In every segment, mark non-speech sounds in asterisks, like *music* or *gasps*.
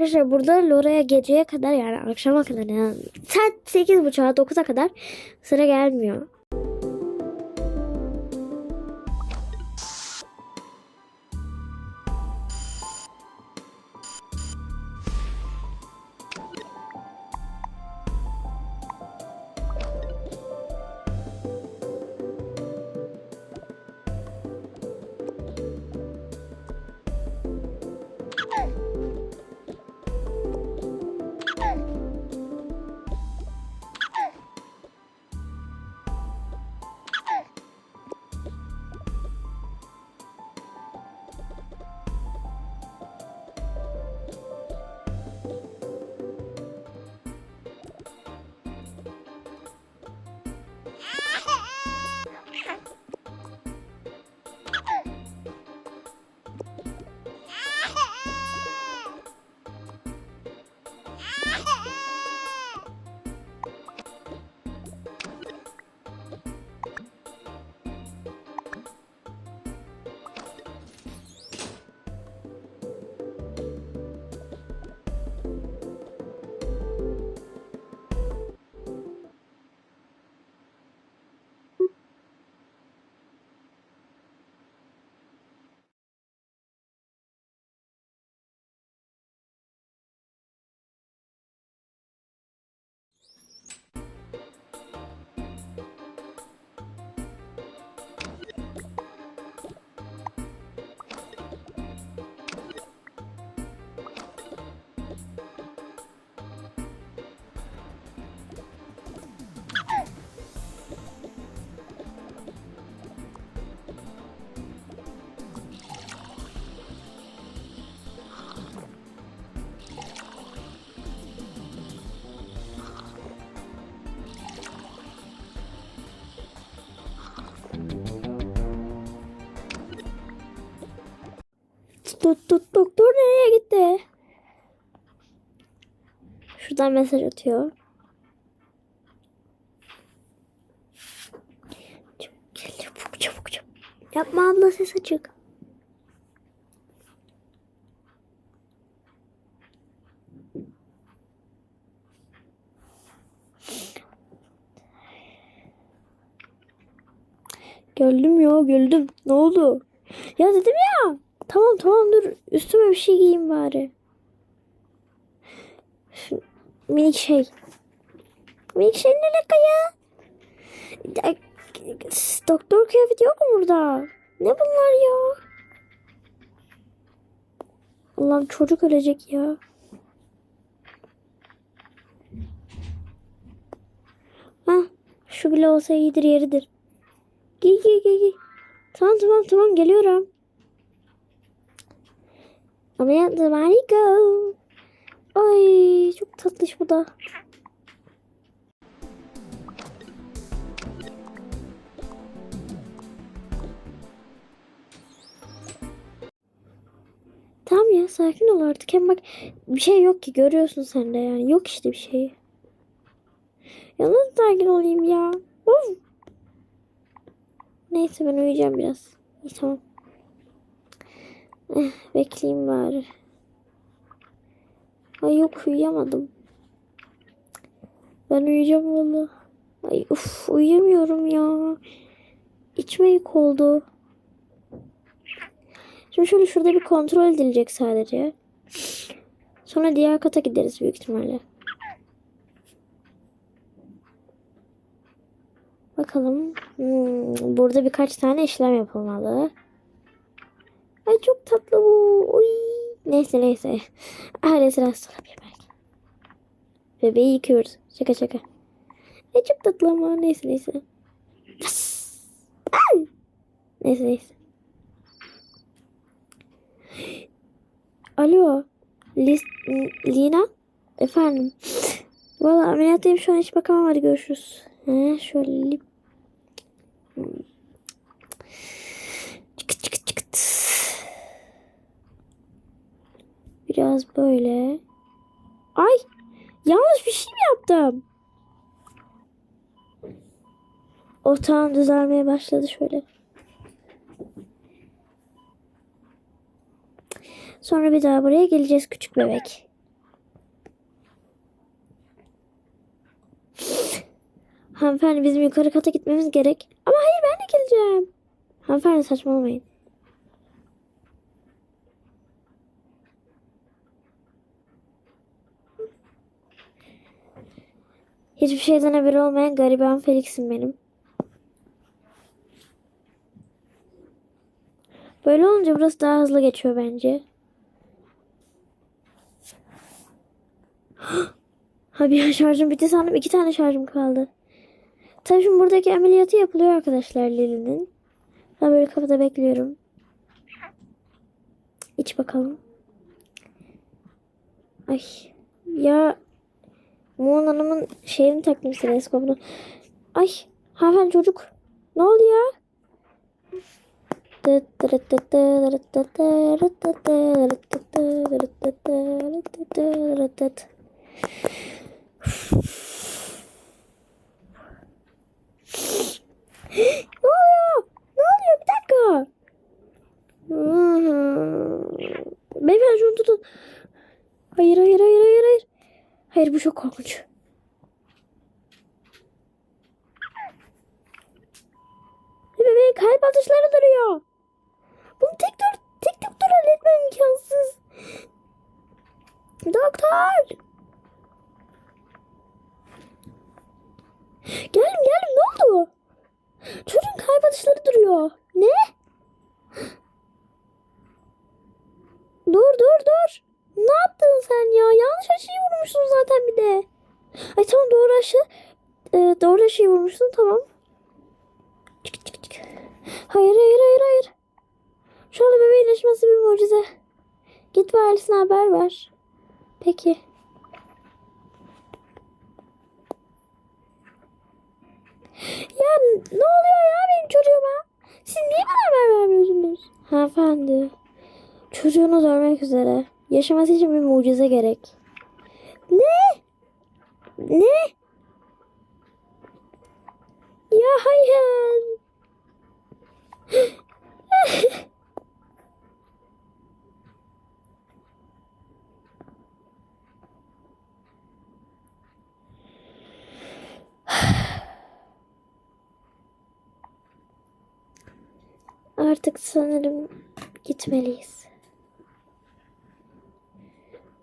Arkadaşlar burada Lora'ya geceye kadar yani akşama kadar yani saat 8.30'a 9'a kadar sıra gelmiyor. Tut tut doktor nereye gitti? Şuradan mesaj atıyor. Çabuk çabuk çabuk. Yapma abla ses açık. Geldim ya geldim. Ne oldu? Ya dedim ya. Tamam tamam dur. Üstüme bir şey giyeyim bari. Şu minik şey. Minik şey ne alaka ya? Doktor kıyafeti yok mu burada? Ne bunlar ya? Allah'ım çocuk ölecek ya. Hah, şu bile olsa iyidir yeridir. Giy giy giy giy. Tamam tamam tamam geliyorum. Ameliyat zamanı go. Ay çok tatlış bu da. Tamam ya sakin ol artık. Hem bak bir şey yok ki görüyorsun sen de yani. Yok işte bir şey. Ya nasıl sakin olayım ya? Of. Neyse ben uyuyacağım biraz. Tamam. Eh, bekleyeyim bari. Ay yok uyuyamadım. Ben uyuyacağım valla. Ay uf uyuyamıyorum ya. İçime yük oldu. Şimdi şöyle şurada bir kontrol edilecek sadece. Sonra diğer kata gideriz büyük ihtimalle. Bakalım. Hmm, burada birkaç tane işlem yapılmalı. Ay çok tatlı bu. Uy. Neyse neyse. Ailesi rahatsız olabilir belki. Bebeği yıkıyoruz. Şaka şaka. Ay çok tatlı ama neyse neyse. Ay. Neyse neyse. Alo. Lis, Lina? Efendim. Valla ameliyattayım şu an hiç bakamam hadi görüşürüz. He, şöyle lip. Çıkıt çıkıt çıkıt. Biraz böyle. Ay yanlış bir şey mi yaptım? Ortağım düzelmeye başladı şöyle. Sonra bir daha buraya geleceğiz küçük bebek. Hanımefendi bizim yukarı kata gitmemiz gerek. Ama hayır ben de geleceğim. Hanımefendi saçmalamayın. Hiçbir şeyden haberi olmayan gariban Felix'im benim. Böyle olunca burası daha hızlı geçiyor bence. *gasps* Ha bir şarjım bitti sandım. iki tane şarjım kaldı. Tabii şimdi buradaki ameliyatı yapılıyor arkadaşlar Lili'nin. Ben böyle kapıda bekliyorum. İç bakalım. Ay ya Muğun Hanım'ın şeyini taktım stetoskopunu. Ay hanımefendi çocuk. Ne oldu ya? Ne. Hmm. Beyefendi şunu tutun. Hayır hayır hayır hayır hayır. Hayır bu çok korkunç. Bebeğin kalp atışları duruyor. Bunu tek dur, tek doktor halletmem imkansız. Doktor. Geldim geldim ne oldu? Çocuğun kalp atışları duruyor. Ne? Dur dur dur. Ne yaptın sen ya? Yanlış aşıyı vurmuşsun zaten bir de. Ay tamam doğru aşı. Ee, doğru aşıyı vurmuşsun tamam. Çık çık çık. Hayır hayır hayır hayır. Şu anda bebeğin iyileşmesi bir mucize. Git ve ailesine haber ver. Peki. Ya ne oluyor ya benim çocuğuma? Siz niye bana haber vermiyorsunuz? Hanımefendi. Çocuğunuz ölmek üzere. Yaşaması için bir mucize gerek. Ne? Ne? Ya hayır. Artık sanırım gitmeliyiz.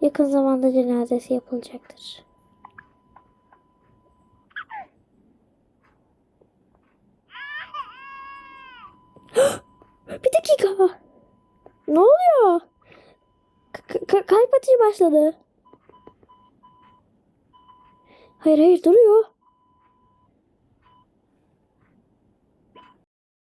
Yakın zamanda cenazesi yapılacaktır. *gasps* Bir dakika. Ne oluyor? K- kalp atışı başladı. Hayır hayır duruyor.